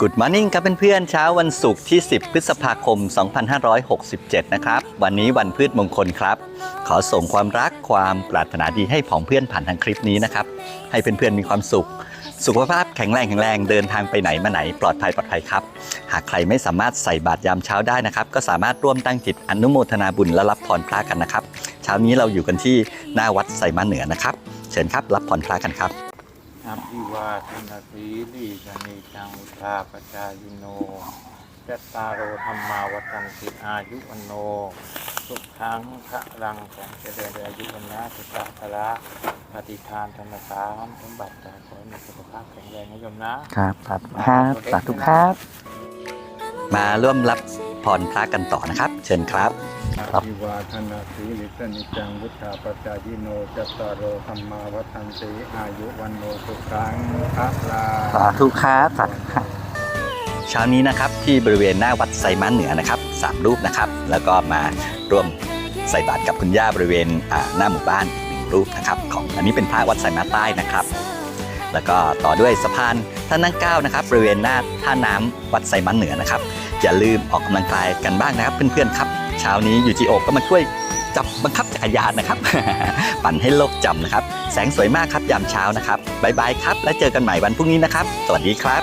Good Morning ครับเพื่อนๆเช้าวันศุกร์ที่ 10 พฤษภาคม 2567 นะครับ วันนี้วันพืชมงคลครับ ขอส่งความรักความปรารถนาดีให้ผองเพื่อนผ่านทางคลิปนี้นะครับ ให้เพื่อนๆมีความสุข สุขภาพแข็งแรงแข็งแรงเดินทางไปไหนมาไหนปลอดภัยปลอดภัยครับ หากใครไม่สามารถใส่บาตรยามเช้าได้นะครับ ก็สามารถร่วมตั้งจิตอนุโมทนาบุญและรับพรพระกันนะครับ เช้านี้เราอยู่กันที่หน้าวัดไสมาเหนือนะครับ เชิญครับรับพรพระกันครับ อภิวาทนาสีลีกนิจังวุธาปจายโนจัตตารโอธรรมาวัตันติอายุวันโน สุขังพระรังของเจริญอายุวันนะสุขะพละปฏิทานธรรมสารสมบัติจากขอให้มีสุขภาพแข็งแรงนะโยมนะครับสาธุครับสาธุครับ มาร่วมรับ พรพระกันต่อนะครับ เชิญครับอภิวาทนาสีลิสนิจังวุธาปจายโนจัตตารโอธรรมาวัตันติอายุวันโนสุขังพระลาสาธุครับสาธุครับเช้านี้นะครับที่บริเวณหน้าวัดไซม้านเหนือนะครับสามรูปนะครับ แล้วก็มาร่วมใส่บาตรกับคุณย่าบริเวณอ่าหน้าหมู่บ้านอีกหนึ่งรูปนะครับของอันนี้เป็นพระวัดไซม้าใต้นะครับ แล้วก็ต่อด้วยสะพานท่านั่งเก้านะครับบริเวณหน้าท่าน้ำวัดไซม้านเหนือนะครับ อย่าลืมออกกำลังกายกันบ้างนะครับเพื่อนๆครับเช้านี้ยูจีโอก็มาช่วยจับบังคับจักรยานนะครับ ปั่นให้โลกจำนะครับ แสงสวยมากครับยามเช้านะครับบายบายครับ แล้วเจอกันใหม่วันพรุ่งนี้นะครับ สวัสดีครับ